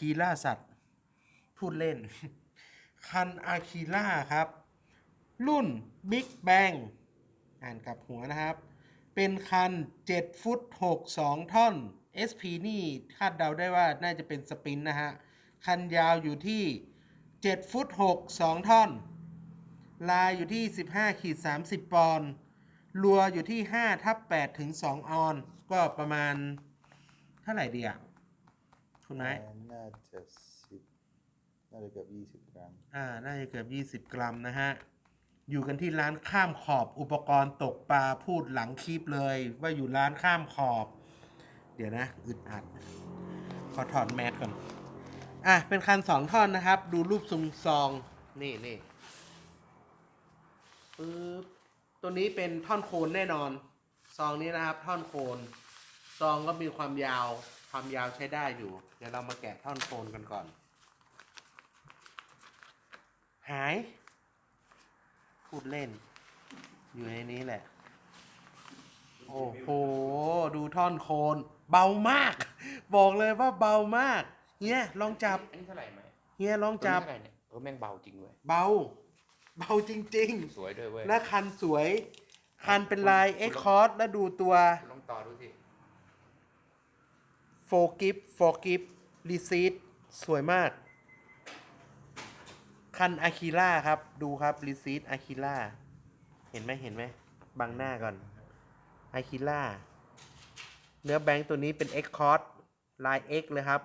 คีล่าสัตว์ พูดเล่น คันอาคีล่าครับ รุ่น Big Bang อ่านกับหัวนะครับ เป็นคัน 7 ฟุต 6 2 ท่อน SP นี่คาดเดาได้ว่าน่าจะเป็นสปินนะฮะ คันยาวอยู่ที่ 7 ฟุต 6 2 ท่อน ลายอยู่ที่ 15ขีด30 ปอนด์รัวอยู่ที่5ทับ8ถึง 2 ออน ก็ประมาณเท่าไหร่ดีอะ คุณไม้น่าจะสิบน่าจะเกือบยี่สิบกรัม อ่า น่าจะเกือบ20กรัมนะฮะ อยู่กันที่ร้านข้ามขอบอุปกรณ์ตกปลาพูดหลังคลิปเลย ว่าอยู่ร้านข้ามขอบ เดี๋ยวนะอึดอัด ขอถอดแมสก่อน อะ เป็นคันสองท่อนนะครับ ดูรูปทรงซอง นี่นี่ปึ๊บตัวนี้เป็นท่อนโคนแน่นอน ซองนี้นะครับ ท่อนโคน ซองก็มีความยาว ความยาวใช้ได้อยู่ เดี๋ยวเรามาแกะท่อนโคนกันก่อน หาย พูดเล่น อยู่ในนี้แหละ โอ้โห ดูท่อนโคน เบามาก บอกเลยว่าเบามากเฮียลองจับ อันนี้เท่าไหร่ไหมเฮียลองจับ ตัวนี้เท่าไหร่เนี่ยเออแม่งเบาจริงเว้ยเบา เบาจริง สวยด้วยเว้ยๆ และคันสวย คันเป็นลายเอ็กคอร์แล้วดูตัว ลองต่อดูสิ โฟกิฟโฟกิฟรีซีดสวยมาก คันอาคิล่าครับ ดูครับรีซีดอาคิล่าเห็นไหมเห็นไหมบังหน้าก่อนอาคิล่าเนื้อแบงค์ตัวนี้เป็น X c o r d ลาย X เลยครับ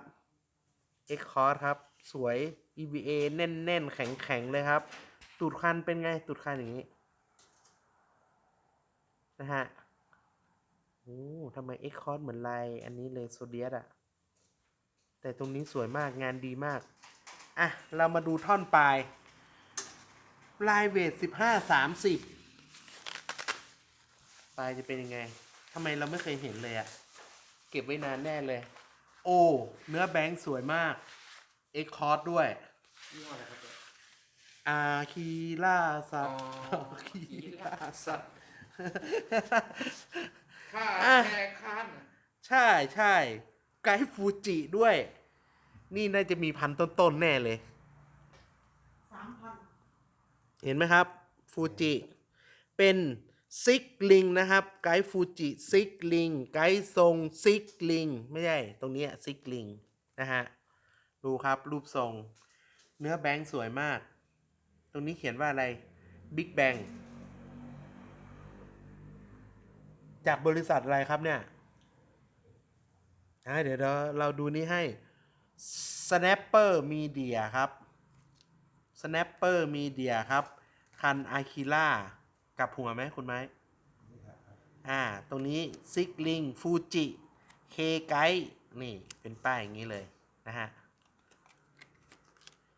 X c o r d ครับ สวย EVA แน่นๆ แข็งๆ เลยครับ ตูดคันเป็นไง ตูดคันอย่างนี้ นะฮะ โอ้ทำไม X c o r d เหมือนลายอันนี้เลยโซเดียสอะแต่ตรงนี้สวยมากงานดีมาก อะ เรามาดูท่อนปลาย ลายเวทสิบห้าสามสิบปลายจะเป็นยังไงทำไมเราไม่เคยเห็นเลยอะเก็บไว้นานแน่เลย โอ้ เนื้อแบงค์สวยมาก เอ็กคอร์ดด้วยยี่ห้ออะไรครับเนี่ยอาคีล่าสัตว์อ๋ออาคีล่าสัตว์ ค่าอะ แค่คันใช่ใช่ไกด์ฟูจิด้วย นี่น่าจะมีพันต้นๆแน่เลยเห็นไหมครับฟูจิเป็นซิกลิงนะครับ ไกด์ฟูจิซิกลิงไกด์ทรงซิกลิงไม่ใช่ ตรงเนี้ยซิกลิงนะฮะ ดูครับรูปทรง เนื้อแบงค์สวยมาก ตรงนี้เขียนว่าอะไร Big Bang จากบริษัทอะไรครับเนี่ยอ่าเดี๋ยวเราเราดูนี่ให้ Snapper Media ครับ Snapper Media ครับ คันอาคิล่ากลับหัวไหมคุณไม้อ่า ตรงนี้ซิกลิงฟูจิเคไกนี่ เป็นป้ายอย่างนี้เลย นะฮะ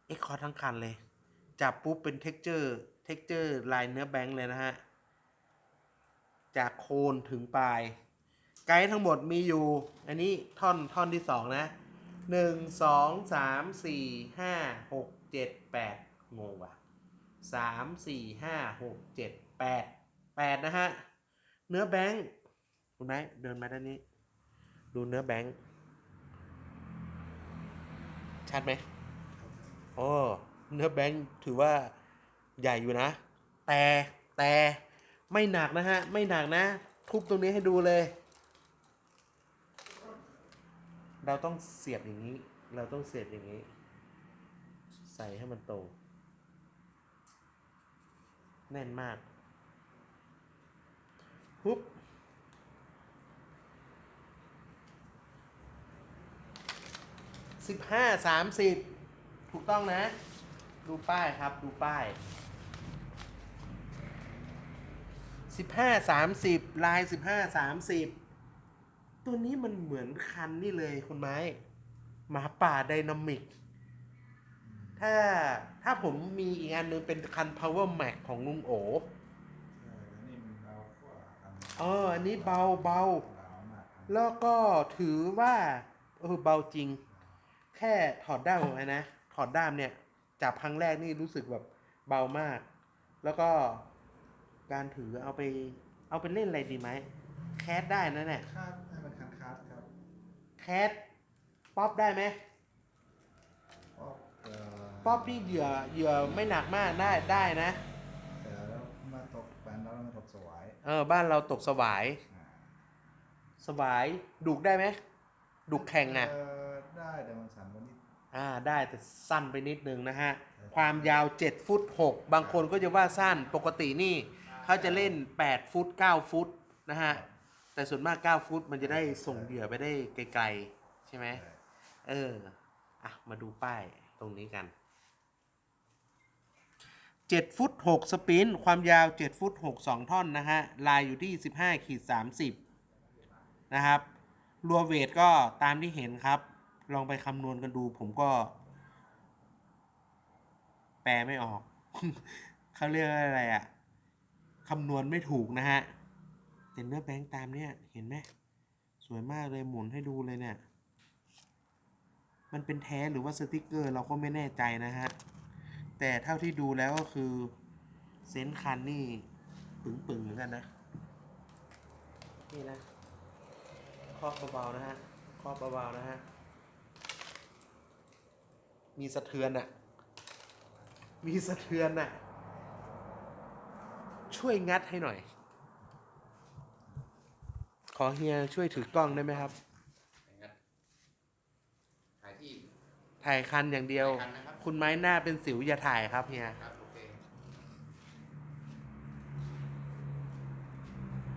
เอ็กคอร์ทั้งคันเลย จับปุ๊บเป็นเท็กเจอร์ เท็กเจอร์ลายเนื้อแบงค์เลยนะฮะ จากโคนถึงปลาย ไกด์ทั้งหมดมีอยู่ อันนี้ท่อนท่อนที่สองนะหนึ่งสองสามสี่ห้าหกเจ็ดแปดงงว่ะสามสี่ห้าหกเจ็ดแปดแปดนะฮะ เนื้อแบงค์คุณไหมเดินมาด้านนี้ ดูเนื้อแบงค์ชัดไหมโอ้เนื้อแบงค์ถือว่าใหญ่อยู่นะ แต่แต่ ไม่หนักนะฮะ ไม่หนักนะ ทุบตรงนี้ให้ดูเลย เราต้องเสียบอย่างนี้ เราต้องเสียบอย่างนี้ ใส่ให้มันโต แน่นมากปุ๊บสิบห้าสามสิบถูกต้องนะ ดูป้ายครับ ดูป้าย สิบห้าสามสิบลายสิบห้าสามสิบตัวนี้มันเหมือนคันนี่เลยคุณไม้หมาป่าไดนามิก ถ้าถ้าผมมีอีกอันหนึงเป็นคัน Power Max ของลุงโอเออนี่มันเบากว่าอันเอออันนี้เบาเบาเบามากอันแล้วก็ถือว่าเออเบาจริง แค่ถอดด้ามออกมานะ ถอดด้ามเนี่ย จับครั้งแรกนี่รู้สึกแบบเบามาก แล้วก็ การถือเอาไป เอาไปเล่นอะไรดีไหม แคสได้นะเนี่ย คาดให้มันคันคาดครับแคสป๊อปได้ไหม ป๊อปนี่เหยื่อเหยื่อไม่หนักมากได้ได้นะ แต่แล้วมาตกแฟนแล้วมาตกสวายเออ บ้านเราตกสวาย อ่าสวายดุกได้ไหมดุกแข่งอะเออได้แต่มันสั่นกว่านิดอ่าได้แต่สั้นไปนิดนึงนะฮะ ความยาว 7 ฟุต 6 บางคนก็จะว่าสั้นปกตินี่ เขาจะเล่น 8 ฟุต 9 ฟุตนะฮะ แต่ส่วนมาก 9 ฟุตมันจะได้ส่งเหยื่อไปได้ไกลๆ ใช่ไหมใช่เออ อะ มาดูป้ายตรงนี้กัน 7 ฟุต 6 สปิน ความยาว 7 ฟุต 6 2 ท่อนนะฮะ ลายอยู่ที่ 15ขีด30 นะครับรัวเวทก็ตามที่เห็นครับ ลองไปคำนวณกันดู ผมก็ แปลไม่ออก เขาเรียกว่าอะไรอะ คำนวณไม่ถูกนะฮะแต่เนื้อแบงค์ตามเนี้ยเห็นไหมสวยมากเลยหมุนให้ดูเลยเนี่ย มันเป็นแท้หรือว่าสติกเกอร์เราก็ไม่แน่ใจนะฮะ แต่เท่าที่ดูแล้วก็คือเซนคันนี่ปึงๆเหมือนกันนะ นี่นะครอบเบาๆนะฮะครอบเบาๆนะฮะ มีสะเทือนอะมีสะเทือนอะ ช่วยงัดให้หน่อย ขอเฮียช่วยถือกล้องได้ไหมครับอย่างนั้นถ่ายที่ ถ่ายคันอย่างเดียว ถ่ายคันนะครับ คุณไม้หน้าเป็นสิวอย่าถ่ายครับเฮีย ครับโอเค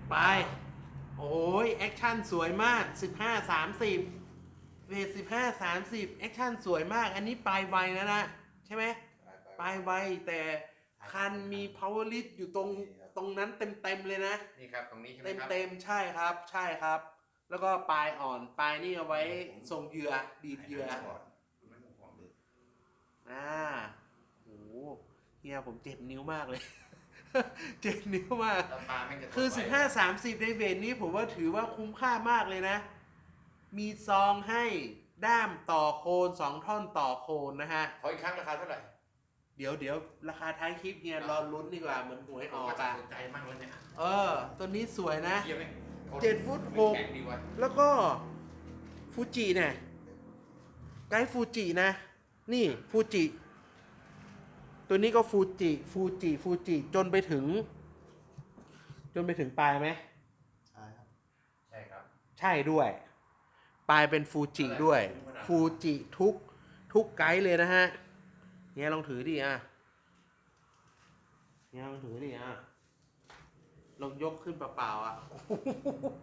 ไป โอ้ย แอคชั่นสวยมาก 15 30เวท15 30 แอคชั่นสวยมาก อันนี้ปลายไวแล้วนะ ใช่ไหม ปลายไวแต่ คันมี power lift อยู่ตรงตรงนั้นเต็มๆเลยนะ นี่ครับตรงนี้ใช่ไหมเต็มครับเต็มๆใช่ครับใช่ครับ แล้วก็ปลายอ่อนปลายนี่เอาไว้ส่งเหยื่อดีดเหยื่อไม่ต้องห่วงเลยอ่าโอ้โหเฮียผมเจ็บนิ้วมากเลย เจ็บนิ้วมากแล้วปลาแม่งจะคือตกไป15 30ในเวทนี้ผมว่าถือว่าคุ้มค่ามากเลยนะ มีซองให้ด้ามต่อโคน2ท่อนต่อโคนนะฮะขออีกครั้งราคาเท่าไหร่เดี๋ยวเดี๋ยวราคาท้ายคลิปเฮียรอลุ้นดีกว่าเหมือนหวยผอมอกก็จะอะสนใจมากเลยเนี่ยเออ ตัวนี้สวยนะเยี่ยมไหมเจ็ดฟุตหกแข็งดีว่ะแล้วก็ฟูจิเนี่ยไกด์ฟูจินะ นี่ฟูจิ ตัวนี้ก็ฟูจิฟูจิฟูจิจนไปถึง จนไปถึงปลายไหมใช่ครับ ใช่ครับ ใช่ด้วย ปลายเป็นฟูจิด้วย ฟูจิทุกทุกไกด์เลยนะฮะ เนี่ยลองถือดิอะเนี่ยลองถือดิอะลองยกขึ้นเปล่าๆอะ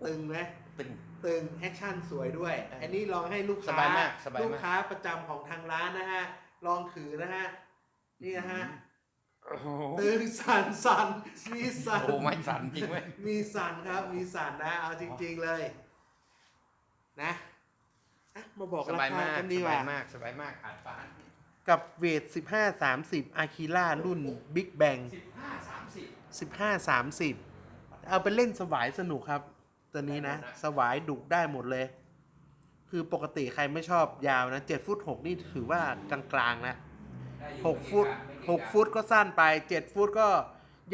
ตึงไหมตึง ตึงแอคชั่นสวยด้วย อันนี้ลองให้ลูกสค้าบายมากสบายมาก ลูกค้าประจำของทางร้านนะฮะ ลองถือนะฮะ นี่นะฮะ โอ้โหตึงสั่นสั่นมีสั่น โอ้ไม่สั่นจริงไหมมีสั่นครับ มีสั่นนะ เอาจริง ๆ เลย นะอะมาบอกสราบายคามากกันสดีกบาว่ายมากสบายมากขาดฟ้า กับเวท 15 30อาคิล่ารุ่น Big Bang สิบห้าสามสิบ15 30 เอาไปเล่นสวายสนุกครับ ตัวนี้นะได้หมดนะ สวายดุได้หมดเลย คือปกติใครไม่ชอบยาวนะ 7 ฟุต 6 นี่ถือว่ากลางๆนะ6ฟุต6ฟุตก็สั้นไป 7 ฟุตก็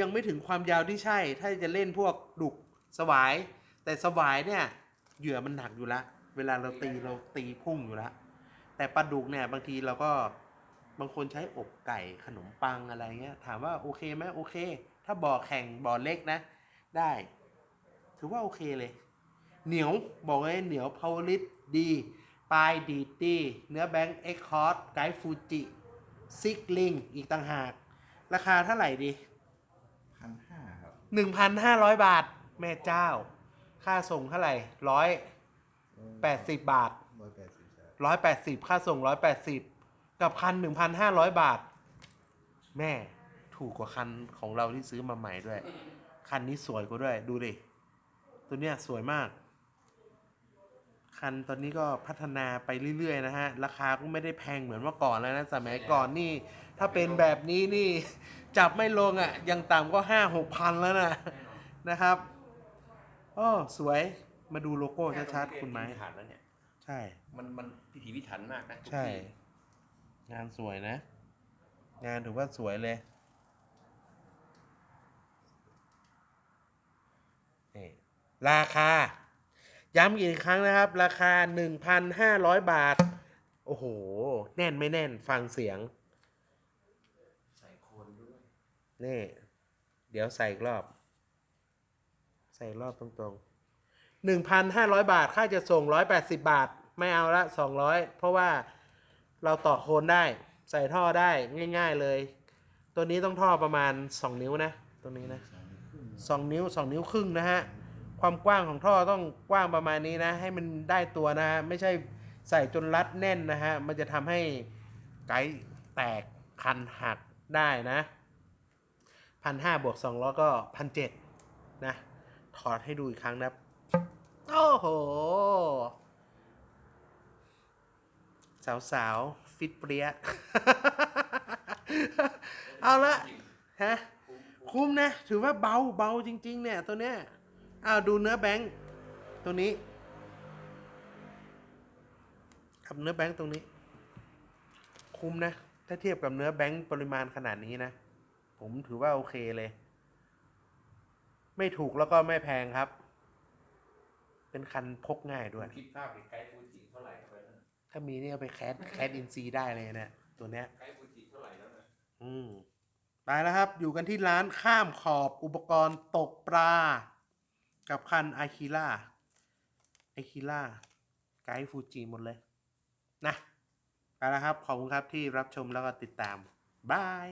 ยังไม่ถึงความยาวที่ใช่ ถ้าจะเล่นพวกดุกสวาย แต่สวายเนี่ย เหยื่อมันหนักอยู่แล้วเวลาเราตีเราตีพุ่งอยู่แล้วแต่ปลาดุกเนี่ยบางทีเราก็ บางคนใช้อกไก่ขนมปังอะไรเงี้ยถามว่าโอเคไหมโอเค ถ้าบ่อแข่งบ่อเล็กนะ ได้ ถือว่าโอเคเลย เหนียวบอกเลยเหนียวพาวลิตดีปลายดีดดีเนื้อแบงค์เอ็กคอร์ดไกด์ฟูจิซิกลิงอีกต่างหาก ราคาเท่าไหร่ดีพันห้าครับ1,500บาท แม่เจ้า ค่าส่งเท่าไหร่ร้อยแปดสิบบาทร้อยแปดสิบใช่ร้อยแปดสิบค่าส่งร้อยแปดสิบ กับคันหนึ่งพันห้าร้อยบาท แม่ถูกกว่าคันของเราที่ซื้อมาใหม่ด้วย คันนี้สวยกว่าด้วย ดูดิ ตัวเนี้ยสวยมาก คันตอนนี้ก็พัฒนาไปเรื่อยๆนะฮะ ราคาก็ไม่ได้แพงเหมือนเมื่อก่อนแล้วนะ สมัยก่อนนี่ ถ้าเป็นแบบนี้นี่ จับไม่ลงอะ ยังต่ำก็ห้าหกพันแล้วนะนะครับอ้อสวย มาดูโลโก้ชัดๆคุณไม้พิถันแล้วเนี่ย ใช่ มันมันพิถีพิถันมากนะทุกใช่ ที่ งานสวยนะ งานถือว่าสวยเลยนี่ราคา ย้ำอีกครั้งนะครับ ราคา 1,500 บาท โอ้โห แน่นไม่แน่นฟังเสียง ใส่คนด้วย นี่ เดี๋ยวใส่อีกรอบ ใส่รอบตรงๆหนึ่งพันห้าร้อยบาท ค่าจะส่งร้อยแปดสิบาท ไม่เอาละสองร้อยเพราะว่า เราต่อโคนได้ ใส่ท่อได้ง่าย ๆเลย ตัวนี้ต้องท่อประมาณสองนิ้วนะตัวนี้นะสองนิ้วสองนิ้วครึ่งนะฮะความกว้างของท่อต้องกว้างประมาณนี้นะ ให้มันได้ตัวนะฮะไม่ใช่ใส่จนรัดแน่นนะฮะมันจะทำให้ไกด์แตกคันหักได้นะพันห้าบวกสองร้อก็พันเจ็ดนะ ถอดให้ดูอีกครั้งนะ โอ้โห สาวสาวๆฟิตเปรี้ย เอาละฮะคุ้มนะ ถือว่าเบาเบาจริง ๆ เนี่ย ตัวเนี้ยอ้าวดูเนื้อแบงค์ตัวนี้กับเนื้อแบงค์ตรงนี้ คุ้มนะ ถ้าเทียบกับเนื้อแบงค์ปริมาณขนาดนี้นะ ผมถือว่าโอเคเลย ไม่ถูกแล้วก็ไม่แพงครับ เป็นคันพกง่ายด้วยคิดภาพไกด์ ถ้ามีนี่เอาไปแคสแคสอินซีได้เลยนะตัวเนี้ยไกด์ฟูจิเท่าไหร่แล้วนะอืมไปแล้วครับ อยู่กันที่ร้านข้ามขอบอุปกรณ์ตกปลา กับคันอาคิล่าอาคิล่าไกด์ฟูจิหมดเลย นะไปแล้วครับ ขอบคุณครับที่รับชมแล้วก็ติดตาม บาย